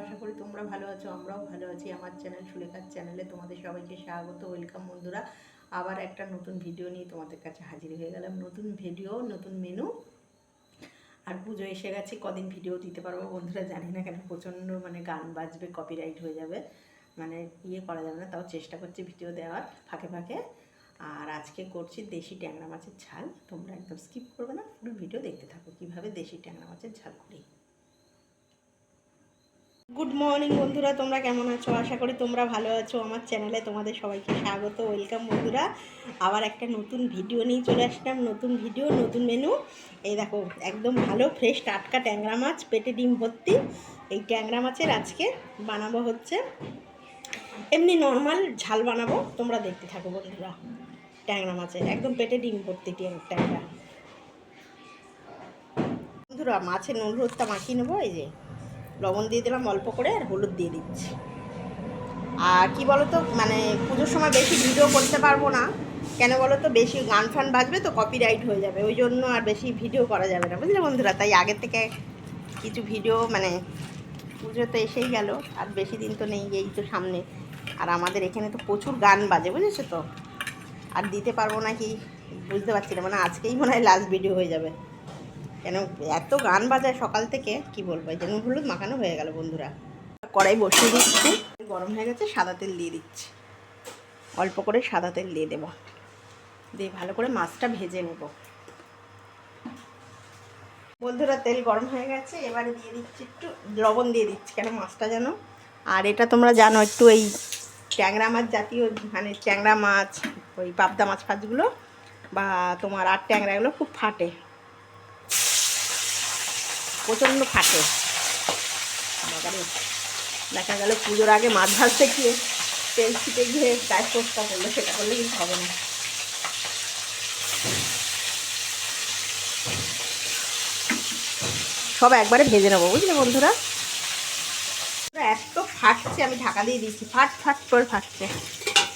আশা করি তোমরা ভালো আছো, আমরাও ভালো আছি। আমার চ্যানেল সুলেখার চ্যানেলে তোমাদের সবাইকে স্বাগত, ওয়েলকাম বন্ধুরা। আবার একটা নতুন ভিডিও নিয়ে তোমাদের কাছে হাজির হয়ে গেলাম। নতুন ভিডিও, নতুন মেনু আর পুজো এসে গেছে, কদিন ভিডিও দিতে পারব বন্ধুরা জানি না কেন, প্রচণ্ড মানে গান বাজবে কপিরাইট হয়ে যাবে। মানে ইয়ে করা যাবে না, তাও চেষ্টা করছি ভিডিও দেওয়ার ফাঁকে ফাঁকে। আর আজকে করছি দেশি ট্যাংরা মাছের ঝাল। তোমরা একদম স্কিপ করবে না, পুরো ভিডিও দেখতে থাকো কীভাবে দেশি ট্যাংরা মাছের ঝাল করি গুড মর্নিং বন্ধুরা, তোমরা কেমন আছো? আশা করি তোমরা ভালো আছো। আমার চ্যানেলে তোমাদের সবাইকে স্বাগত ওয়েলকাম বন্ধুরা। আবার একটা নতুন ভিডিও নিয়ে চলে আসলাম, নতুন ভিডিও নতুন মেনু এই দেখো, একদম ভালো ফ্রেশ টাটকা ট্যাংরা মাছ, পেটে ডিম ভর্তি। এই ট্যাংরা মাছের আজকে বানাবো হচ্ছে, এমনি নর্মাল ঝাল বানাবো। তোমরা দেখতে থাকো বন্ধুরা, ট্যাংরা মাছের, একদম পেটে ডিম ভর্তি ট্যাং- ট্যাংরা। বন্ধুরা, মাছের নুন হলুদটা মাখিয়ে নেব, এই যে। লবণ দিয়ে দিলাম অল্প করে আর হলুদ দিয়ে দিচ্ছি। আর কি বলো তো মানে পুজোর সময় বেশি ভিডিও করতে পারব না। কেন বলো তো বেশি গান ফান বাজবে তো কপিরাইট হয়ে যাবে। ওই জন্য আর বেশি ভিডিও করা যাবে না, বুঝলে বন্ধুরা? তাই আগের থেকে কিছু ভিডিও মানে পুজো তো এসেই গেল, আর বেশি দিন তো নেই, এই তো সামনে। আর আমাদের এখানে তো প্রচুর গান বাজে, বুঝেছ তো? আর দিতে পারব না কি বুঝতে পারছি না মানে আজকেই মনে হয় লাস্ট ভিডিও হয়ে যাবে। কেন এত গান বাজায় সকাল থেকে? কি বলব? জন্য হলুদ মাখানো হয়ে গেল বন্ধুরা। কড়াই বসিয়ে দিচ্ছি। গরম হয়ে গেছে, সাদা তেল দিয়ে দিচ্ছি। অল্প করে সাদা তেল দিয়ে দেবো। দিয়ে ভালো করে মাছটা ভেজে নেব। বন্ধুরা, তেল গরম হয়ে গেছে। এবারে দিয়ে দিচ্ছি একটু লবণ দিয়ে দিচ্ছি, কেন মাছটা যেন। আর এটা তোমরা জানো, একটু এই ট্যাংরা মাছ জাতীয় মানে ট্যাংরা মাছ, ওই পাবদা মাছ ফাছগুলো, বা তোমার আর ট্যাংরাগুলো খুব ফাটে। প্রচণ্ড ফাটে। দেখা গেল পুজোর আগে মাছ ভাজতে গিয়ে তেল ছিটে গিয়ে গায়ে পোস্তা করল, সেটা করলে কিন্তু হবে না। সব একবারে ভেজে নেব, বুঝলে বন্ধুরা? এত ফাটছে, আমি ঢাকা দিয়ে দিচ্ছি ফাট ফাট করে ফাটছে।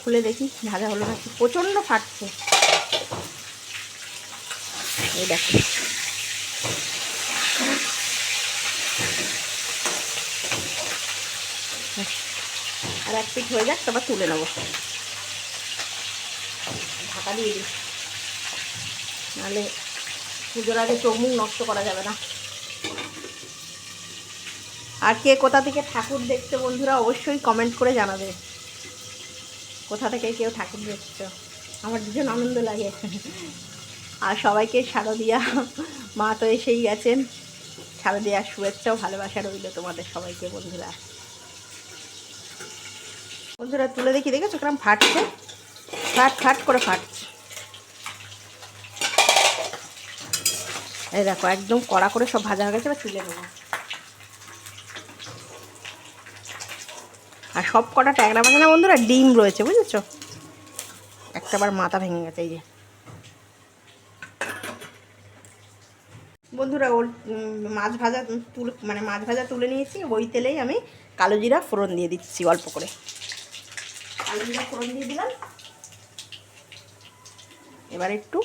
খুলে দেখি ভাজা হলো নাকি? প্রচণ্ড ফাটছে। এই দেখো। এক পিঠ হয়ে যাক, তারপর তুলে নেব। ঢাকা দিয়ে দিই। নাহলে পুজোর আগে চোখ নষ্ট করা যাবে না। আর কে কোথা থেকে ঠাকুর দেখছে বন্ধুরা, অবশ্যই কমেন্ট করে জানাবে। কোথা থেকে কেউ ঠাকুর দেখছ? আমার ভীষণ আনন্দ লাগে। আর সবাইকে শারদিয়া মা তো এসেই গেছেন। শারদিয়ার শুভেচ্ছাও ভালোবাসা রইল তোমাদের সবাইকে বন্ধুরা। বন্ধুরা তুলে দেখি, দেখেছ কিরম ফাটছে? ফাট ফাট করে ফাটছে। এই দেখো, একদম কড়া করে সব ভাজা হয়ে গেছে, এবার তুলে নেব। আর সব কটা ট্যাংরা মাছ না বন্ধুরা, ডিম রয়েছে, বুঝেছ? একটা বার মাথা ভেঙে গেছে, এই যে। বন্ধুরা ওর মাছ ভাজা তুলে মানে মাছ ভাজা তুলে নিয়েছি, ওই তেলেই আমি কালো জিরা ফোড়ন দিয়ে দিচ্ছি, অল্প করে। জিরা ফোড়ন দিয়ে দিলাম। এবার একটু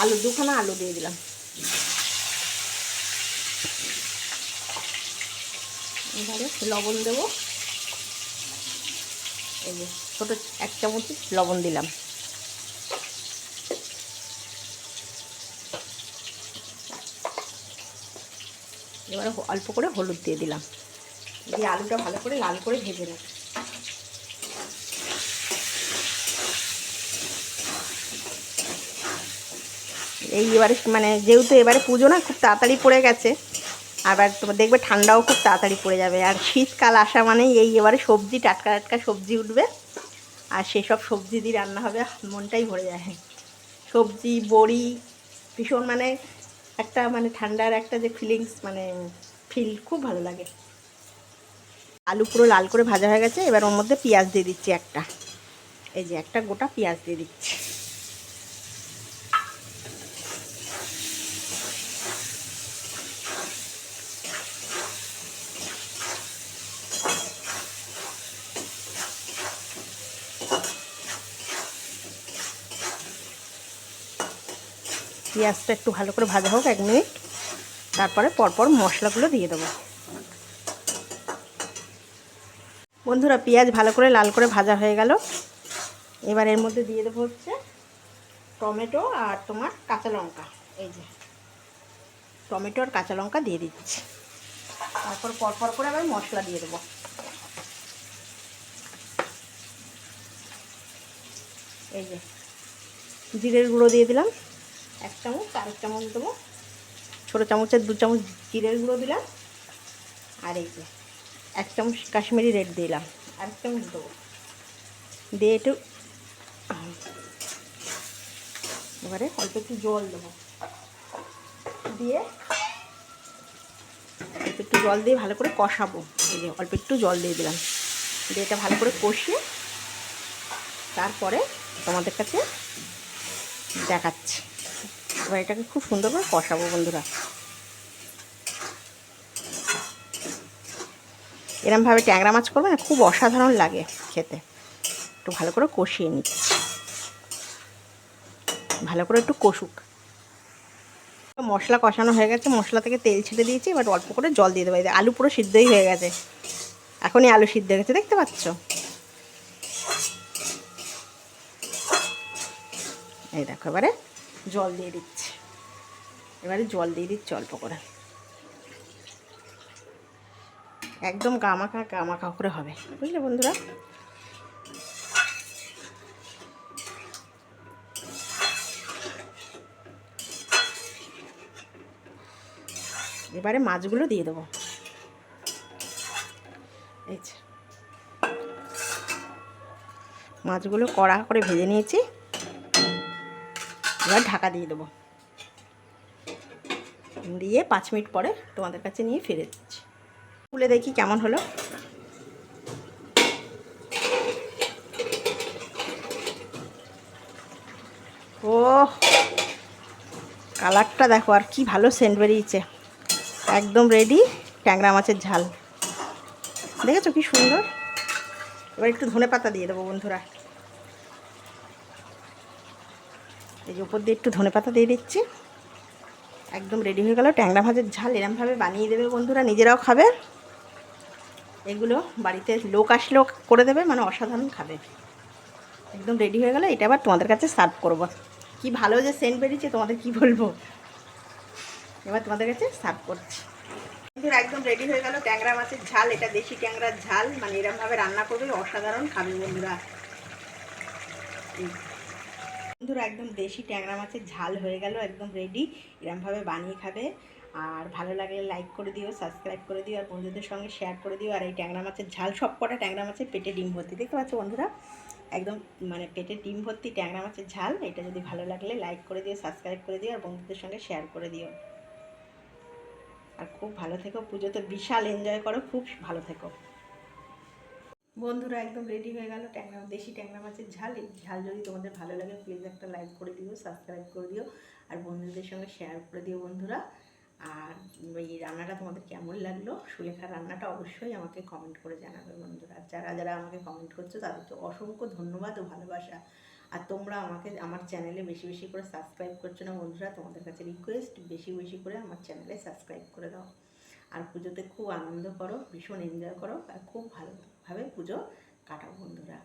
আলু, দুখানা আলু দিয়ে দিলাম। এবারে লবণ দেবো। এই যে ছোটো এক চামচ লবণ দিলাম। এবারে অল্প করে হলুদ দিয়ে দিলাম। দিয়ে আলুটা ভালো করে লাল করে ভেজে নেব। এই এবারে মানে যেহেতু এবারে পুজো না, খুব তাড়াতাড়ি পড়ে গেছে। আবার তোমার দেখবে ঠান্ডাও খুব তাড়াতাড়ি পড়ে যাবে। আর শীতকাল আসা মানেই এই এবারে সবজি, টাটকা টাটকা সবজি উঠবে। আর সেসব সবজি দিয়ে রান্না হবে, মনটাই ভরে যায়। সবজি, বড়ি, ভীষণ মানে একটা মানে ঠান্ডার একটা যে ফিলিংস মানে ফিল খুব ভালো লাগে। আলু পুরো লাল করে ভাজা হয়ে গেছে, এবার ওর মধ্যে পেঁয়াজ দিয়ে দিচ্ছি একটা। এই যে একটা গোটা পেঁয়াজ দিয়ে দিচ্ছি। পেঁয়াজটা একটু ভালো করে ভাজা হোক এক মিনিট। তারপরে পরপর মশলাগুলো দিয়ে দেবো। বন্ধুরা, পেঁয়াজ ভালো করে লাল করে ভাজা হয়ে গেল। এবার এর মধ্যে দিয়ে দেবো হচ্ছে টমেটো আর তোমার কাঁচা লঙ্কা। এই যে, টমেটো আর কাঁচা লঙ্কা দিয়ে দিচ্ছি। তারপর পরপর করে আবার মশলা দিয়ে দেবো। এই যে, জিরের গুঁড়ো দিয়ে দিলাম। এক চামচ আর এক চামচ দেবো। ছোটো চামচের দু চামচ জিরের গুঁড়ো দিলাম। আর এই যে এক চামচ কাশ্মীরি রেড দিলাম। আর এক চামচ দেবো। দিয়ে একটু এবারে অল্প একটু জল দেবো। দিয়ে অল্প একটু জল দিয়ে ভালো করে কষাবো। এই যে অল্প একটু জল দিয়ে দিলাম। দিয়ে এটা ভালো করে কষিয়ে তারপরে তোমাদের কাছে দেখাচ্ছি। এবার এটাকে খুব সুন্দর করে কষাবো, বন্ধুরা। এরমভাবে ট্যাংরা মাছ করবে না, খুব অসাধারণ লাগে খেতে। একটু ভালো করে কষিয়ে নিচ্ছি ভালো করে একটু কষুক। মশলা কষানো হয়ে গেছে, মশলা থেকে তেল ছেড়ে দিয়েছি, এবার অল্প করে জল দিয়ে দেবো। আলু পুরো সিদ্ধই হয়ে গেছে। এখনই আলু সিদ্ধ হয়ে গেছে, দেখতে পাচ্ছ? এই দেখো, এবারে জল দিয়ে দিচ্ছি। এবারে জল দিয়ে দিচ্ছি অল্প করে। একদম গামাখা গামাখা করে হবে, বুঝলে বন্ধুরা? এবারে মাছগুলো দিয়ে দেবো। এই মাছগুলো কড়া করে ভেজে নিয়েছি। এবার ঢাকা দিয়ে দেবো। দিয়ে পাঁচ মিনিট পরে তোমাদের কাছে নিয়ে ফিরে দিচ্ছি। খুলে দেখি কেমন হলো। ও কালারটা দেখো আর কি ভালো সেন্ট বেরিয়েছে। একদম রেডি ট্যাংরা মাছের ঝাল। দেখেছ কি সুন্দর? এবার একটু ধনে পাতা দিয়ে দেবো বন্ধুরা এই যে উপর দিয়ে একটু ধনে পাতা দিয়ে দিচ্ছি। একদম রেডি হয়ে গেল। ট্যাংরা ভাজের ঝাল এরমভাবে বানিয়ে দেবে বন্ধুরা, নিজেরাও খাবে। এগুলো বাড়িতে লোক আসলেও করে দেবে মানে অসাধারণ খাবে। একদম রেডি হয়ে গেলে। এটা আবার তোমাদের কাছে সার্ভ করব। কি ভালো যে সেন্ট বেরিয়েছে, তোমাদের কি বলব? এবার তোমাদের কাছে সার্ভ করছি। বন্ধুরা, একদম রেডি হয়ে গেল ট্যাংরা মাছের ঝাল। এটা দেশি ট্যাংরার ঝাল। মানে এরমভাবে রান্না করবে অসাধারণ খাবে বন্ধুরা। বন্ধুরা একদম দেশি ট্যাংরা মাছের ঝাল হয়ে গেল, একদম রেডি এরমভাবে বানিয়ে খাবে। আর ভালো লাগলে লাইক করে দিও সাবস্ক্রাইব করে দিও, আর বন্ধুদের সঙ্গে শেয়ার করে দিও। আর এই ট্যাংরা মাছের ঝাল সব কটা ট্যাংরা মাছের পেটে ডিম ভর্তি। দেখতে পাচ্ছ বন্ধুরা? একদম মানে পেটে ডিম ভর্তি ট্যাংরা মাছের ঝাল। এটা যদি ভালো লাগলে লাইক করে দিও সাবস্ক্রাইব করে দিও, আর বন্ধুদের সঙ্গে শেয়ার করে দিও। আর খুব ভালো থেকো পুজোতে বিশাল এনজয় করো, খুব ভালো থেকো। বন্ধুরা একদম রেডি হয়ে গেল। ট্যাংরা দেশি ট্যাংরা মাছের ঝাল। এই ঝাল যদি তোমাদের ভালো লাগে প্লিজ একটা লাইক করে দিও সাবস্ক্রাইব করে দিও, আর বন্ধুদের সঙ্গে শেয়ার করে দিও বন্ধুরা। আর এই রান্নাটা তোমাদের কেমন লাগল? সুলেখার রান্নাটা অবশ্যই আমাকে কমেন্ট করে জানাবে বন্ধুরা। যারা যারা আমাকে কমেন্ট করছ, তাদেরকে অসংখ্য ধন্যবাদ ও ভালোবাসা। আর তোমরা আমাকে আমার চ্যানেলে বেশি বেশি করে সাবস্ক্রাইব করছ না বন্ধুরা, তোমাদের কাছে রিকোয়েস্ট বেশি বেশি করে আমার চ্যানেলে সাবস্ক্রাইব করে দাও। আর পুজোতে খুব আনন্দ করো, ভীষণ এনজয় করো, আর খুব ভালোভাবে পুজো কাটাও বন্ধুরা।